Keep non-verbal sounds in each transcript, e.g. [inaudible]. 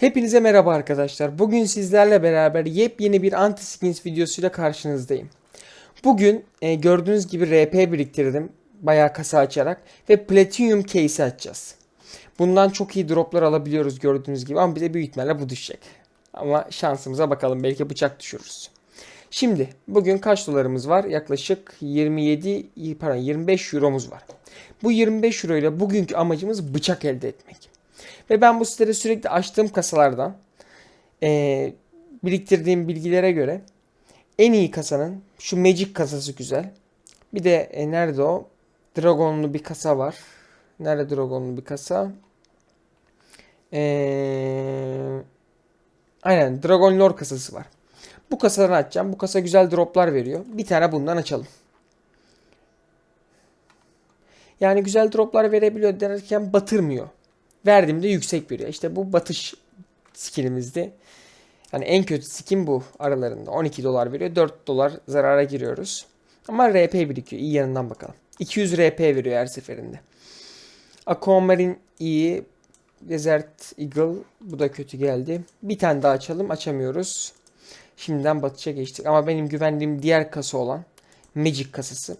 Hepinize merhaba arkadaşlar. Bugün sizlerle beraber yepyeni bir anti-skins videosuyla karşınızdayım. Bugün e, gördüğünüz gibi RP biriktirdim. Bayağı kasa açarak. Ve Platinum case açacağız. Bundan çok iyi droplar alabiliyoruz gördüğünüz gibi. Ama bize büyük ihtimalle bu düşecek. Ama şansımıza bakalım. Belki bıçak düşürürüz. Şimdi bugün kaç dolarımız var? Yaklaşık 27 pardon 25 euromuz var. Bu 25 euro ile bugünkü amacımız bıçak elde etmek. Ve ben bu sitede sürekli açtığım kasalardan eee, biriktirdiğim bilgilere göre en iyi kasanın şu Magic kasası güzel. Bir de e, nerede o? Dragonlu bir kasa var. Nerede Dragonlu bir kasa? Eee, aynen Dragon Lore kasası var. Bu kasadan açacağım. Bu kasa güzel droplar veriyor. Bir tane bundan açalım. Yani güzel droplar verebiliyor derken batırmıyor. Verdiğimde yüksek veriyor. İşte bu batış skinimizdi. Yani en kötü skin bu aralarında. 12 dolar veriyor. 4 dolar zarara giriyoruz. Ama RP birikiyor. İyi yanından bakalım. 200 RP veriyor her seferinde. Aquamarine iyi. Desert Eagle. Bu da kötü geldi. Bir tane daha açalım. Açamıyoruz. Şimdiden batışa geçtik. Ama benim güvendiğim diğer kasa olan Magic kasası.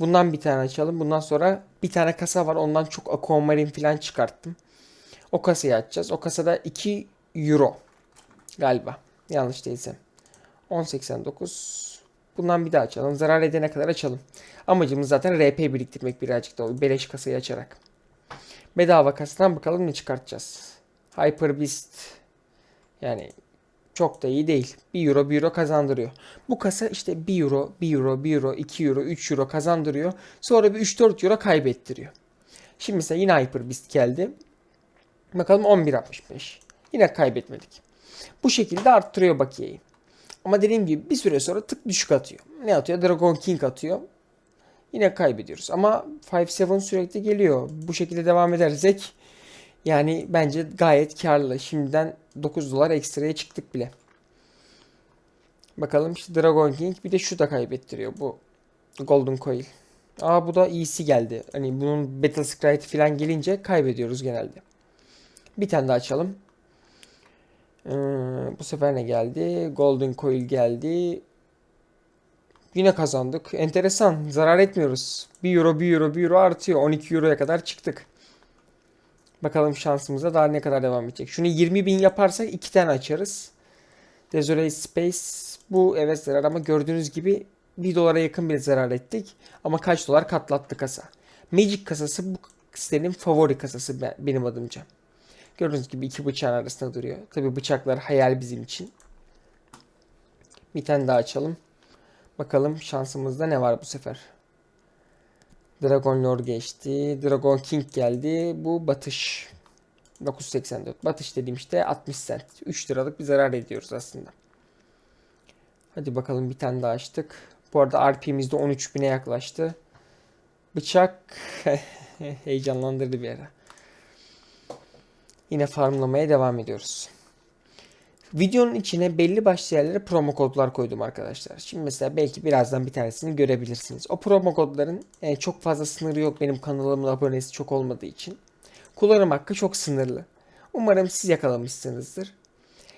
Bundan bir tane açalım. Bundan sonra bir tane kasa var. Ondan çok aquamarine falan çıkarttım. O kasayı açacağız. O kasada 2 euro galiba. Yanlış değilsem. 10.89. Bundan bir daha açalım. Zarar edene kadar açalım. Amacımız zaten RP biriktirmek birazcık da beleş kasayı açarak. Bedava kasadan bakalım ne çıkartacağız. Hyper Beast. Yani çok da iyi değil. 1 euro 1 euro kazandırıyor. Bu kasa işte 1 euro, 1 euro, 1 euro, 2 euro, 3 euro kazandırıyor. Sonra bir 3-4 euro kaybettiriyor. Şimdi mesela yine Hyper Beast geldi. Bakalım 11.65. Yine kaybetmedik. Bu şekilde arttırıyor bakiyeyi. Ama dediğim gibi bir süre sonra tık düşük atıyor. Ne atıyor? Dragon King atıyor. Yine kaybediyoruz. Ama 5-7 sürekli geliyor. Bu şekilde devam edersek yani bence gayet karlı. Şimdiden 9 dolar ekstraya çıktık bile. Bakalım işte Dragon King bir de şu da kaybettiriyor bu Golden Coil. Aa bu da iyisi geldi. Hani bunun Battle Sprite falan gelince kaybediyoruz genelde. Bir tane daha açalım. Ee, bu sefer ne geldi? Golden Coil geldi. Yine kazandık. Enteresan. Zarar etmiyoruz. 1 euro 1 euro 1 euro artıyor. 12 euroya kadar çıktık. Bakalım şansımıza daha ne kadar devam edecek. Şunu 20 bin yaparsak iki tane açarız. Desolate Space bu evet zarar ama gördüğünüz gibi 1 dolara yakın bir zarar ettik. Ama kaç dolar katlattı kasa. Magic kasası bu sitenin favori kasası ben- benim adımca. Gördüğünüz gibi iki bıçağın arasında duruyor. Tabi bıçaklar hayal bizim için. Bir tane daha açalım. Bakalım şansımızda ne var bu sefer. Dragon Lord geçti. Dragon King geldi. Bu batış. 984. Batış dediğim işte 60 cent. 3 liralık bir zarar ediyoruz aslında. Hadi bakalım bir tane daha açtık. Bu arada RP'miz de 13.000'e yaklaştı. Bıçak [laughs] heyecanlandırdı bir ara. Yine farmlamaya devam ediyoruz. Videonun içine belli başlı yerlere promo kodlar koydum arkadaşlar. Şimdi mesela belki birazdan bir tanesini görebilirsiniz. O promo kodların e, çok fazla sınırı yok benim kanalımın abonesi çok olmadığı için. Kullanım hakkı çok sınırlı. Umarım siz yakalamışsınızdır.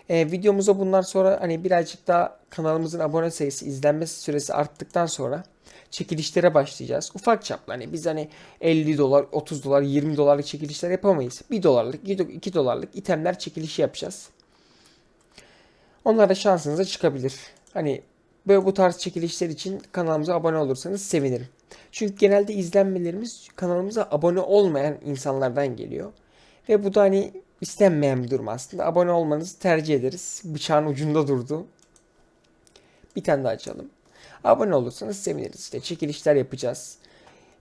E, videomuza bundan sonra hani birazcık daha kanalımızın abone sayısı, izlenme süresi arttıktan sonra çekilişlere başlayacağız. Ufak çaplı hani biz hani 50 dolar, 30 dolar, 20 dolarlık çekilişler yapamayız. 1 dolarlık, 2 dolarlık itemler çekilişi yapacağız. Onlar da şansınıza çıkabilir. Hani böyle bu tarz çekilişler için kanalımıza abone olursanız sevinirim. Çünkü genelde izlenmelerimiz kanalımıza abone olmayan insanlardan geliyor. Ve bu da hani istenmeyen bir durum aslında. Abone olmanızı tercih ederiz. Bıçağın ucunda durdu. Bir tane daha açalım. Abone olursanız seviniriz. İşte çekilişler yapacağız.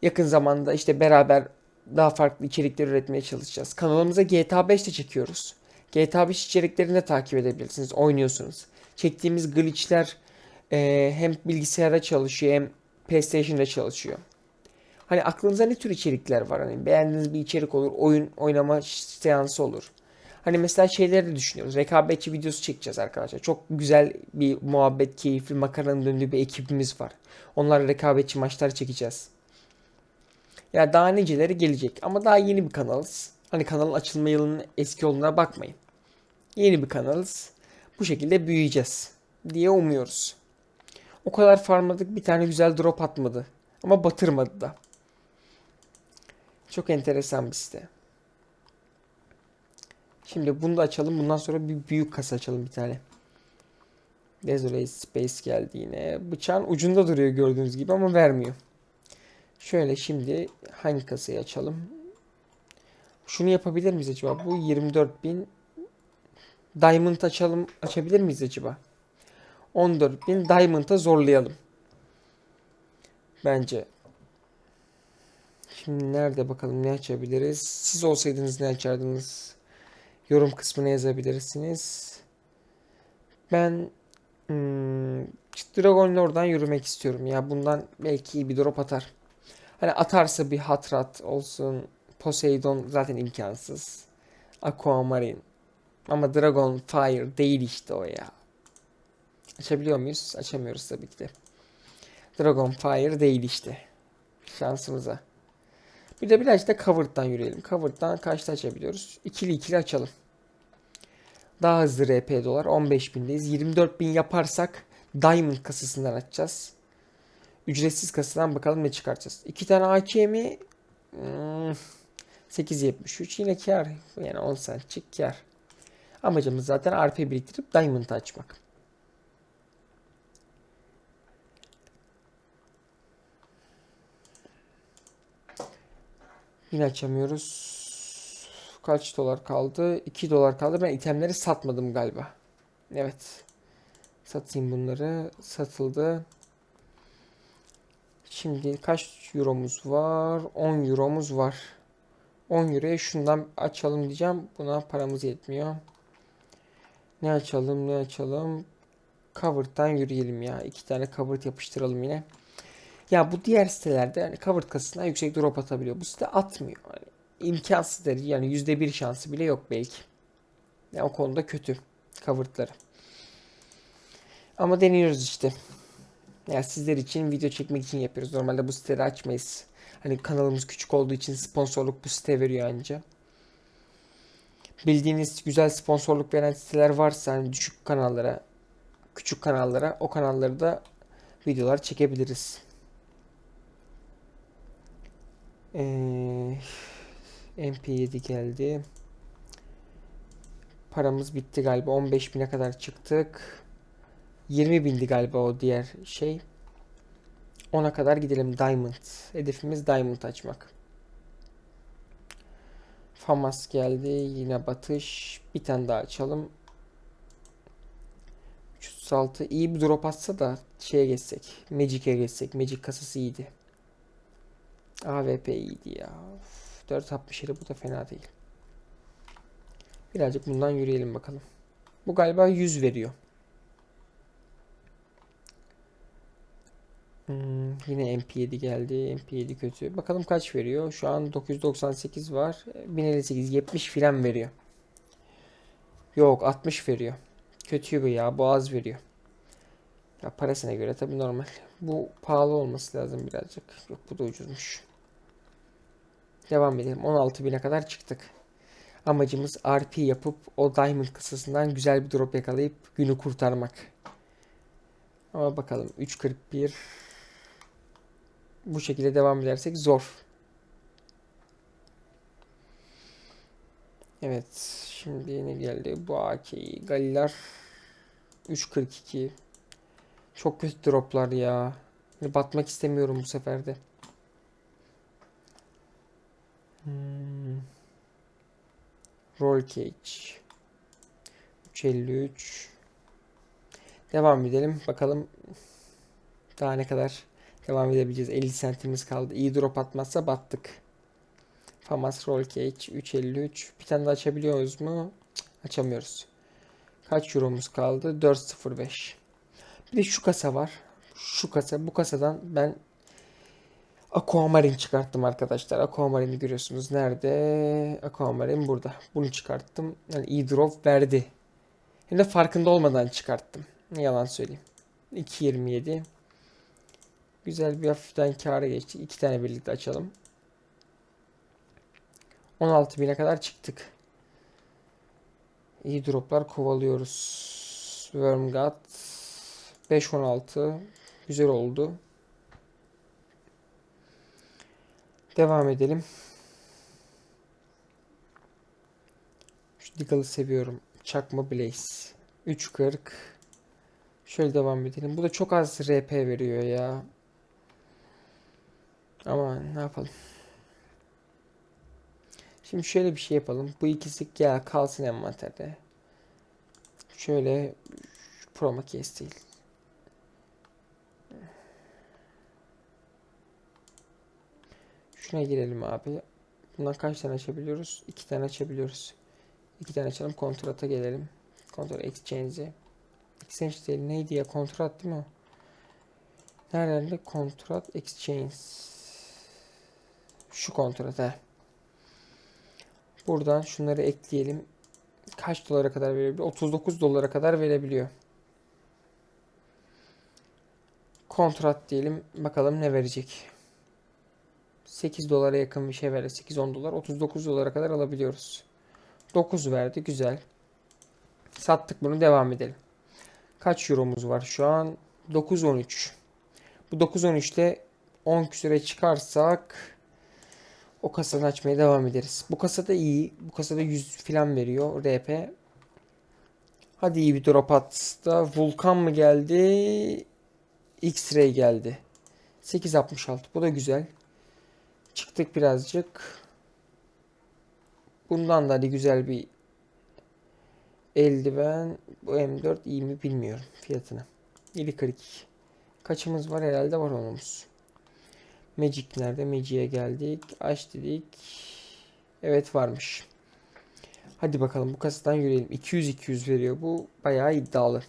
Yakın zamanda işte beraber daha farklı içerikler üretmeye çalışacağız. Kanalımıza GTA 5 de çekiyoruz. GTA 5 içeriklerini de takip edebilirsiniz. Oynuyorsunuz. Çektiğimiz glitchler e, hem bilgisayarda çalışıyor hem PlayStation'da çalışıyor. Hani aklınıza ne tür içerikler var? Hani beğendiğiniz bir içerik olur, oyun oynama seansı olur. Hani mesela şeyleri de düşünüyoruz. Rekabetçi videosu çekeceğiz arkadaşlar. Çok güzel bir muhabbet, keyifli makaranın döndüğü bir ekibimiz var. Onlarla rekabetçi maçlar çekeceğiz. Ya daha niceleri gelecek ama daha yeni bir kanalız. Hani kanalın açılma yılının eski olduğuna bakmayın. Yeni bir kanalız. Bu şekilde büyüyeceğiz diye umuyoruz. O kadar farmladık bir tane güzel drop atmadı. Ama batırmadı da. Çok enteresan bir site. Şimdi bunu da açalım. Bundan sonra bir büyük kasa açalım bir tane. Desolate Space geldi yine. Bıçağın ucunda duruyor gördüğünüz gibi ama vermiyor. Şöyle şimdi hangi kasayı açalım? Şunu yapabilir miyiz acaba? Bu 24.000 Diamond açalım. Açabilir miyiz acaba? 14.000 Diamond'a zorlayalım. Bence. Şimdi nerede bakalım ne açabiliriz? Siz olsaydınız ne açardınız? Yorum kısmına yazabilirsiniz. Ben hmm, Dragon Lord'dan yürümek istiyorum ya. Bundan belki iyi bir drop atar. Hani atarsa bir Hatrat olsun. Poseidon zaten imkansız. Aquamarine. Ama Dragon Fire değil işte o ya. Açabiliyor muyuz? Açamıyoruz tabii ki de. Dragon Fire değil işte. Şansımıza. Bir de birazcık da Covered'dan yürüyelim. Covered'dan kaçta açabiliyoruz? İkili ikili açalım. Daha hızlı RP dolar. 15.000'deyiz. 24.000 yaparsak Diamond kasasından açacağız. Ücretsiz kasadan bakalım ne çıkartacağız. İki tane AK mi? Hmm, 8.73 yine kar. Yani 10 centçik kar. Amacımız zaten RP biriktirip Diamond açmak. Yine açamıyoruz. Kaç dolar kaldı? 2 dolar kaldı. Ben itemleri satmadım galiba. Evet. Satayım bunları. Satıldı. Şimdi kaç euromuz var? 10 euromuz var. 10 euroya şundan açalım diyeceğim. Buna paramız yetmiyor. Ne açalım ne açalım. Covered'dan yürüyelim ya. İki tane covered yapıştıralım yine. Ya bu diğer sitelerde hani covered kasasından yüksek drop atabiliyor. Bu site atmıyor. Yani imkansız der. Yani %1 şansı bile yok belki. Yani o konuda kötü covered'ları. Ama deniyoruz işte. Yani sizler için video çekmek için yapıyoruz. Normalde bu siteleri açmayız. Hani kanalımız küçük olduğu için sponsorluk bu site veriyor anca. Bildiğiniz güzel sponsorluk veren siteler varsa hani düşük kanallara, küçük kanallara o kanalları da videolar çekebiliriz. Ee, MP7 geldi. Paramız bitti galiba. 15 bine kadar çıktık. 20 bindi galiba o diğer şey. Ona kadar gidelim Diamond. Hedefimiz Diamond açmak. Famas geldi. Yine batış. Bir tane daha açalım. 336 iyi bir drop atsa da şeye geçsek. Magic'e geçsek. Magic kasası iyiydi. AWP iyiydi ya. 467 bu da fena değil. Birazcık bundan yürüyelim bakalım. Bu galiba 100 veriyor. Hmm, yine MP7 geldi. MP7 kötü. Bakalım kaç veriyor. Şu an 998 var. 1058 70 filan veriyor. Yok 60 veriyor. Kötü bu ya. Bu az veriyor. Ya parasına göre tabii normal. Bu pahalı olması lazım birazcık. Yok bu da ucuzmuş. Devam edelim. 16.000'e kadar çıktık. Amacımız RP yapıp o Diamond kısasından güzel bir drop yakalayıp günü kurtarmak. Ama bakalım 3.41 bu şekilde devam edersek zor. Evet. Şimdi ne geldi? Bu AK'yi. Galiler 3.42 Çok kötü droplar ya. Batmak istemiyorum bu seferde. Hmm. Roll cage. 353. Devam edelim. Bakalım daha ne kadar devam edebileceğiz. 50 centimiz kaldı. İyi drop atmazsa battık. Famas Roll Cage 353. Bir tane daha açabiliyoruz mu? Açamıyoruz. Kaç euromuz kaldı? 405. Bir de şu kasa var. Şu kasa. Bu kasadan ben Aquamarine çıkarttım arkadaşlar. Aquamarine'i görüyorsunuz. Nerede? Aquamarine burada. Bunu çıkarttım. Yani iyi drop verdi. Hem de farkında olmadan çıkarttım. Yalan söyleyeyim. 2.27. Güzel bir hafiften kâra geçtik. İki tane birlikte açalım. 16.000'e kadar çıktık. İyi droplar kovalıyoruz. Wormgat 5.16 güzel oldu. Devam edelim. Şu Deagle'ı seviyorum. Çakma Blaze. 3.40 Şöyle devam edelim. Bu da çok az RP veriyor ya. Ama ne yapalım. Şimdi şöyle bir şey yapalım. Bu ikisi gel kalsın envanterde. Şöyle Chroma case değil. Şuna girelim abi. Bundan kaç tane açabiliyoruz? İki tane açabiliyoruz. İki tane açalım. Kontrata gelelim. Kontrat exchange'e. Exchange değil. Neydi ya? Kontrat değil mi? Nerede? Kontrat exchange. Şu kontrat he. Buradan şunları ekleyelim. Kaç dolara kadar verebiliyor? 39 dolara kadar verebiliyor. Kontrat diyelim. Bakalım ne verecek. 8 dolara yakın bir şey verdi. 8-10 dolar. 39 dolara kadar alabiliyoruz. 9 verdi. Güzel. Sattık bunu. Devam edelim. Kaç euromuz var şu an? 9-13. Bu 9-13'te 10 küsüre çıkarsak o kasadan açmaya devam ederiz. Bu kasada iyi. Bu kasada 100 falan veriyor RP. Hadi iyi bir drop at da Vulkan mı geldi? X-Ray geldi. 8.66. Bu da güzel. Çıktık birazcık. Bundan da hadi güzel bir eldiven. Bu M4 iyi mi bilmiyorum fiyatını. 7.42. Kaçımız var herhalde var onumuz. Magic nerede? Magic'e geldik. Aç dedik. Evet varmış. Hadi bakalım bu kasadan yürüyelim. 200-200 veriyor. Bu bayağı iddialı.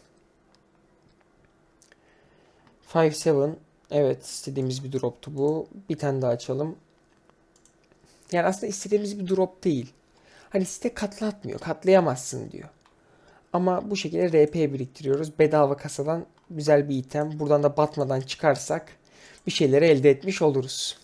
5-7. Evet istediğimiz bir droptu bu. Bir tane daha açalım. Yani aslında istediğimiz bir drop değil. Hani site katlatmıyor. Katlayamazsın diyor. Ama bu şekilde RP biriktiriyoruz. Bedava kasadan güzel bir item. Buradan da batmadan çıkarsak bir şeyleri elde etmiş oluruz.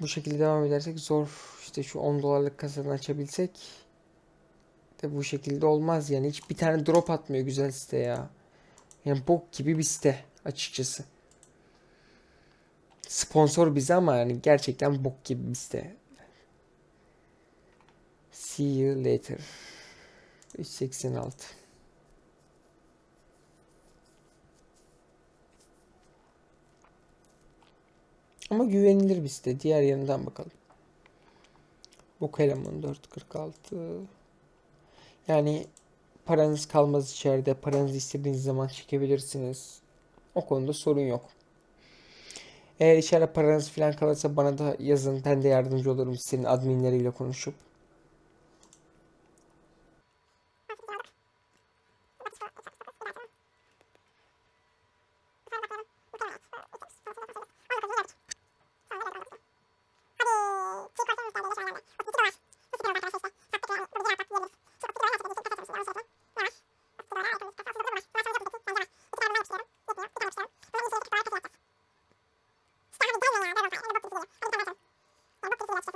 Bu şekilde devam edersek zor. İşte şu 10 dolarlık kasadan açabilsek de bu şekilde olmaz yani. Hiç bir tane drop atmıyor güzel site ya. Yani bok gibi bir site açıkçası. Sponsor bize ama yani gerçekten bok gibi bir site. See you later. 386. Ama güvenilir bir site. Diğer yanından bakalım. Bu eleman 446. Yani paranız kalmaz içeride. Paranızı istediğiniz zaman çekebilirsiniz. O konuda sorun yok. Eğer içeride paranız falan kalırsa bana da yazın. Ben de yardımcı olurum senin adminleriyle konuşup.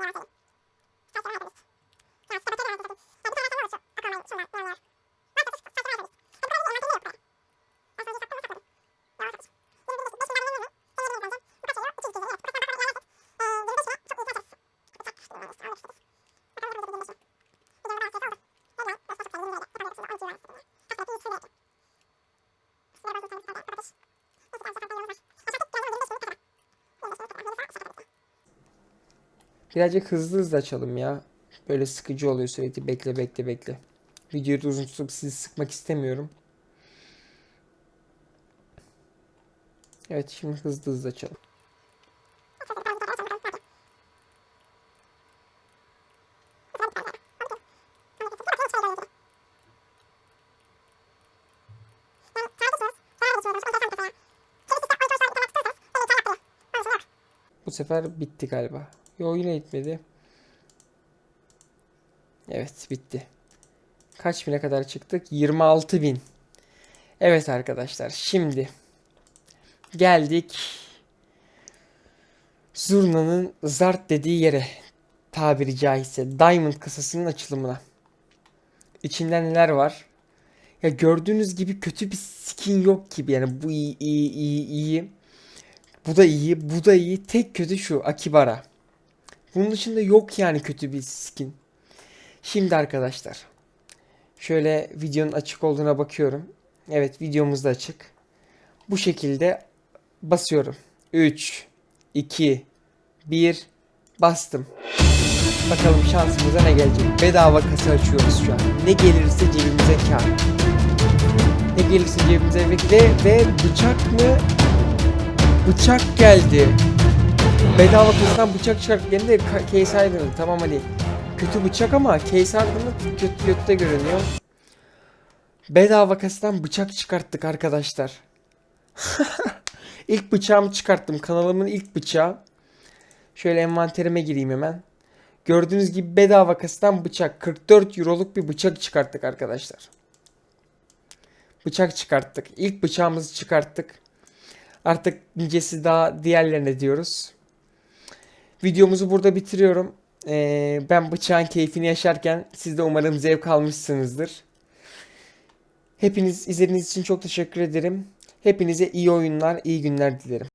classy. Birazcık hızlı hızlı açalım ya. Böyle sıkıcı oluyor sürekli bekle bekle bekle. Videoyu da uzun tutup sizi sıkmak istemiyorum. Evet şimdi hızlı hızlı açalım. Bu sefer bitti galiba. Yo yine bitmedi. Evet bitti. Kaç bine kadar çıktık? 26 bin. Evet arkadaşlar şimdi geldik Zurna'nın zart dediği yere tabiri caizse Diamond kasasının açılımına. İçinde neler var? Ya gördüğünüz gibi kötü bir skin yok gibi yani bu iyi iyi iyi iyi. Bu da iyi, bu da iyi. Tek kötü şu Akibara. Bunun dışında yok yani kötü bir skin. Şimdi arkadaşlar. Şöyle videonun açık olduğuna bakıyorum. Evet videomuz da açık. Bu şekilde basıyorum. 3, 2, 1 bastım. Bakalım şansımıza ne gelecek. Bedava kasa açıyoruz şu an. Ne gelirse cebimize kar. Ne gelirse cebimize ve, ve bıçak mı Bıçak geldi. Bedava kasadan bıçak çıkarttık. Hem de Case Harden'ın. Tamam hani kötü bıçak ama Case Harden'ın kötü kötü görünüyor. Bedava kasadan bıçak çıkarttık arkadaşlar. [laughs] ilk bıçağımı çıkarttım. Kanalımın ilk bıçağı. Şöyle envanterime gireyim hemen. Gördüğünüz gibi bedava kasadan bıçak. 44 euroluk bir bıçak çıkarttık arkadaşlar. Bıçak çıkarttık. İlk bıçağımızı çıkarttık. Artık nicesi daha diğerlerine diyoruz. Videomuzu burada bitiriyorum. Ee, ben bıçağın keyfini yaşarken siz de umarım zevk almışsınızdır. Hepiniz izlediğiniz için çok teşekkür ederim. Hepinize iyi oyunlar, iyi günler dilerim.